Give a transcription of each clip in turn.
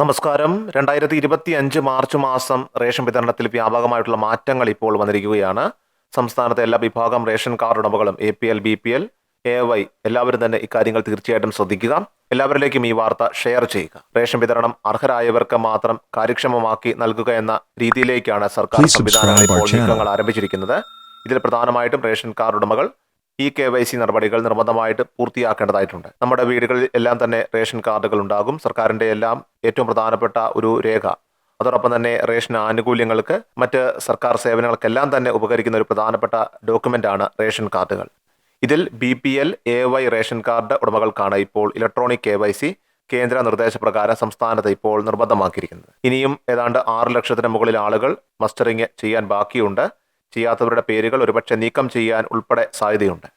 നമസ്കാരം. രണ്ടായിരത്തി ഇരുപത്തി അഞ്ച് മാർച്ച് മാസം റേഷൻ വിതരണത്തിൽ വ്യാപകമായിട്ടുള്ള മാറ്റങ്ങൾ ഇപ്പോൾ വന്നിരിക്കുകയാണ്. സംസ്ഥാനത്തെ എല്ലാ വിഭാഗം ration card ഉടമകളും A P L B P L A Y എല്ലാവരും തന്നെ ഇക്കാര്യങ്ങൾ തീർച്ചയായിട്ടും ശ്രദ്ധിക്കുക. എല്ലാവരിലേക്കും ഈ വാർത്ത ഷെയർ ചെയ്യുക. റേഷൻ വിതരണം അർഹരായവർക്ക് മാത്രം കാര്യക്ഷമമാക്കി നൽകുക എന്ന രീതിയിലേക്കാണ് സർക്കാർ സംവിധാനങ്ങൾ ഇപ്പോൾ നീക്കങ്ങൾ ആരംഭിച്ചിരിക്കുന്നത്. ഇതിൽ പ്രധാനമായിട്ടും റേഷൻ കാർഡ് ഉടമകൾ ഈ കെ വൈ സി നടപടികൾ നിർബന്ധമായിട്ട് പൂർത്തിയാക്കേണ്ടതായിട്ടുണ്ട്. നമ്മുടെ വീടുകളിൽ എല്ലാം തന്നെ റേഷൻ കാർഡുകൾ ഉണ്ടാകും. സർക്കാരിന്റെ എല്ലാം ഏറ്റവും പ്രധാനപ്പെട്ട ഒരു രേഖ. അതോടൊപ്പം തന്നെ റേഷൻ ആനുകൂല്യങ്ങൾക്ക് മറ്റ് സർക്കാർ സേവനങ്ങൾക്കെല്ലാം തന്നെ ഉപകരിക്കുന്ന ഒരു പ്രധാനപ്പെട്ട ഡോക്യുമെന്റ് ആണ് റേഷൻ കാർഡുകൾ. ഇതിൽ B P L A Y ration card ഉടമകൾക്കാണ് ഇപ്പോൾ ഇലക്ട്രോണിക് കെ വൈ സി കേന്ദ്ര നിർദ്ദേശപ്രകാരം സംസ്ഥാനത്ത് ഇപ്പോൾ നിർബന്ധമാക്കിയിരിക്കുന്നത്. ഇനിയും ഏതാണ്ട് ആറ് ലക്ഷത്തിന് മുകളിൽ ആളുകൾ മസ്റ്ററിംഗ് ചെയ്യാൻ ബാക്കിയുണ്ട്. ചെയ്യാത്തവരുടെ പേരുകൾ ഒരുപക്ഷെ നീക്കം ചെയ്യാൻ ഉൾപ്പെടെ സാധ്യതയുണ്ട്.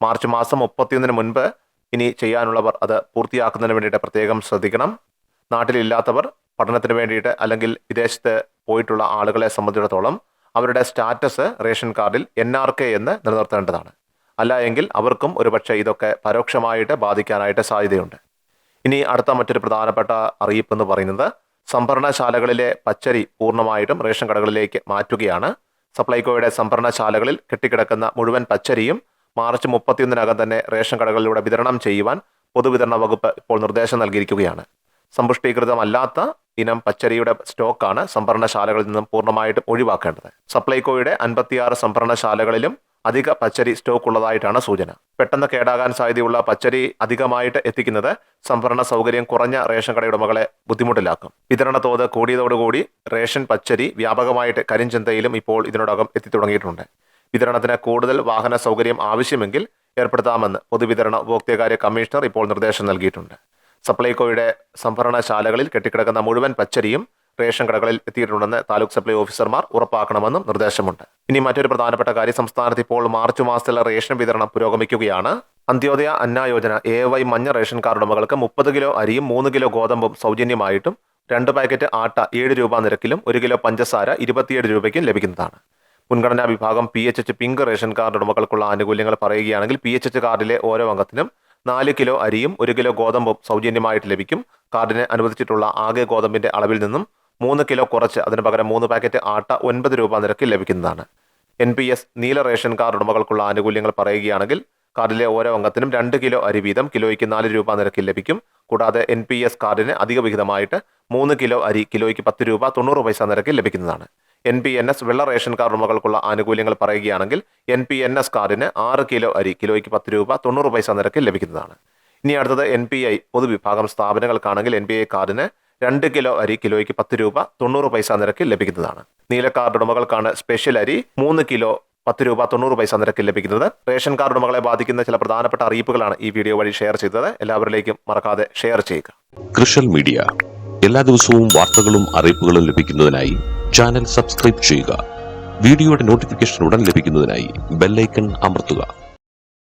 മാർച്ച് മാസം മുപ്പത്തിയൊന്നിന് മുൻപ് ഇനി ചെയ്യാനുള്ളവർ അത് പൂർത്തിയാക്കുന്നതിന് വേണ്ടിയിട്ട് പ്രത്യേകം ശ്രദ്ധിക്കണം. നാട്ടിലില്ലാത്തവർ പഠനത്തിന് വേണ്ടിയിട്ട് അല്ലെങ്കിൽ വിദേശത്ത് പോയിട്ടുള്ള ആളുകളെ സംബന്ധിച്ചിടത്തോളം അവരുടെ സ്റ്റാറ്റസ് റേഷൻ കാർഡിൽ എൻ ആർ കെ എന്ന് നിലനിർത്തേണ്ടതാണ്. അല്ല എങ്കിൽ അവർക്കും ഒരുപക്ഷെ ഇതൊക്കെ പരോക്ഷമായിട്ട് ബാധിക്കാനായിട്ട് സാധ്യതയുണ്ട്. ഇനി അടുത്ത മറ്റൊരു പ്രധാനപ്പെട്ട അറിയിപ്പ് എന്ന് പറയുന്നത് സംഭരണശാലകളിലെ പച്ചരി പൂർണമായിട്ടും റേഷൻ കടകളിലേക്ക് മാറ്റുകയാണ്. സപ്ലൈകോയുടെ സംഭരണശാലകളിൽ കെട്ടിക്കിടക്കുന്ന മുഴുവൻ പച്ചരിയും മാർച്ച് മുപ്പത്തിയൊന്നിനകം തന്നെ റേഷൻ കടകളിലൂടെ വിതരണം ചെയ്യുവാൻ പൊതുവിതരണ വകുപ്പ് ഇപ്പോൾ നിർദ്ദേശം നൽകിയിരിക്കുകയാണ്. സമ്പുഷ്ടീകൃതമല്ലാത്ത ഇനം പച്ചരിയുടെ സ്റ്റോക്കാണ് സംഭരണശാലകളിൽ നിന്നും പൂർണമായിട്ടും ഒഴിവാക്കേണ്ടത്. സപ്ലൈകോയുടെ അൻപത്തിയാറ് സംഭരണശാലകളിലും അധിക പച്ചരി സ്റ്റോക്ക് ഉള്ളതായിട്ടാണ് സൂചന. പെട്ടെന്ന് കേടാകാൻ സാധ്യതയുള്ള പച്ചരി അധികമായിട്ട് എത്തിക്കുന്നത് സംഭരണ സൗകര്യം കുറഞ്ഞ റേഷൻ കടയുടമകളെ ബുദ്ധിമുട്ടിലാക്കും. വിതരണ തോത് കൂടിയതോടുകൂടി റേഷൻ പച്ചരി വ്യാപകമായിട്ട് കരിഞ്ചന്തയിലും ഇപ്പോൾ ഇതിനോടകം എത്തിത്തുടങ്ങിയിട്ടുണ്ട്. വിതരണത്തിന് കൂടുതൽ വാഹന സൗകര്യം ആവശ്യമെങ്കിൽ ഏർപ്പെടുത്താമെന്ന് പൊതുവിതരണ ഉപഭോക്തൃകാര്യ കമ്മീഷണർ ഇപ്പോൾ നിർദ്ദേശം നൽകിയിട്ടുണ്ട്. സപ്ലൈകോയുടെ സംഭരണശാലകളിൽ കെട്ടിക്കിടക്കുന്ന മുഴുവൻ പച്ചരിയും റേഷൻ കടകളിൽ എത്തിയിട്ടുണ്ടെന്ന് താലൂക്ക് സപ്ലൈ ഓഫീസർമാർ ഉറപ്പാക്കണമെന്നും നിർദ്ദേശമുണ്ട്. ഇനി മറ്റൊരു പ്രധാനപ്പെട്ട കാര്യം സംസ്ഥാനത്ത് ഇപ്പോൾ മാർച്ച് മാസത്തിലെ റേഷൻ വിതരണം പുരോഗമിക്കുകയാണ്. അന്ത്യോദയ അന്ന യോജന എ വൈ മഞ്ഞ റേഷൻ കാർഡ് ഉടമകൾക്ക് മുപ്പത് കിലോ അരിയും മൂന്ന് കിലോ ഗോതമ്പും സൗജന്യമായിട്ടും രണ്ട് പാക്കറ്റ് ആട്ട ഏഴ് രൂപ നിരക്കിലും ഒരു കിലോ പഞ്ചസാര ഇരുപത്തിയേഴ് രൂപയ്ക്കും ലഭിക്കുന്നതാണ്. മുൻഗണനാ വിഭാഗം P H H pink ration card ഉടമകൾക്കുള്ള ആനുകൂല്യങ്ങൾ പറയുകയാണെങ്കിൽ പി എച്ച് എച്ച് കാർഡിലെ ഓരോ അംഗത്തിനും നാല് കിലോ അരിയും ഒരു കിലോ ഗോതമ്പും സൗജന്യമായിട്ട് ലഭിക്കും. കാർഡിനെ അനുവദിച്ചിട്ടുള്ള ആകെ ഗോതമ്പിന്റെ അളവിൽ നിന്നും മൂന്ന് കിലോ കുറച്ച് അതിന് പകരം മൂന്ന് പാക്കറ്റ് ആട്ട ഒൻപത് രൂപ നിരക്കിൽ ലഭിക്കുന്നതാണ്. എൻ പി എസ് നീല റേഷൻ കാർഡ് ഉടമകൾക്കുള്ള ആനുകൂല്യങ്ങൾ പറയുകയാണെങ്കിൽ കാർഡിലെ ഓരോ അംഗത്തിനും രണ്ട് കിലോ അരി വീതം കിലോയ്ക്ക് നാല് രൂപ നിരക്കിൽ ലഭിക്കും. കൂടാതെ എൻ പി എസ് കാർഡിന് അധിക വിഹിതമായിട്ട് മൂന്ന് കിലോ അരി കിലോയ്ക്ക് പത്ത് രൂപ തൊണ്ണൂറ് പൈസ നിരക്കിൽ ലഭിക്കുന്നതാണ്. എൻ പി എൻ എസ് വെള്ള റേഷൻ കാർഡ് ഉടമകൾക്കുള്ള ആനുകൂല്യങ്ങൾ പറയുകയാണെങ്കിൽ എൻ പി എൻ എസ് കാർഡിന് ആറ് കിലോ അരി കിലോയ്ക്ക് പത്ത് രൂപ തൊണ്ണൂറ് പൈസ നിരക്കിൽ ലഭിക്കുന്നതാണ്. ഇനി അടുത്തത് എൻ പി ഐ പൊതുവിഭാഗം സ്ഥാപനങ്ങൾക്കാണെങ്കിൽ എൻ പി ഐ കാർഡിന് രണ്ട് കിലോ അരി കിലോയ്ക്ക് പത്ത് രൂപ തൊണ്ണൂറ് പൈസ നിരക്കിൽ ലഭിക്കുന്നതാണ്. നീല കാർഡ് ഉടമകൾക്കാണ് സ്പെഷ്യൽ അരി മൂന്ന് കിലോ പത്ത് രൂപ തൊണ്ണൂറ് പൈസ നിരക്കിൽ ലഭിക്കുന്നത്. റേഷൻ കാർഡ് ഉടമകളെ ബാധിക്കുന്ന ചില പ്രധാനപ്പെട്ട അറിയിപ്പുകളാണ് ഈ വീഡിയോ വഴി ഷെയർ ചെയ്തത്. എല്ലാവരിലേക്കും മറക്കാതെ ഷെയർ ചെയ്യുക. കൃഷൽ മീഡിയ. എല്ലാ ദിവസവും വാർത്തകളും അറിയിപ്പുകളും ലഭിക്കുന്നതിനായി ചാനൽ സബ്സ്ക്രൈബ് ചെയ്യുക. വീഡിയോയുടെ നോട്ടിഫിക്കേഷൻ ഉടൻ ലഭിക്കുന്നതിനായി ബെല്ലൈക്കൺ അമർത്തുക.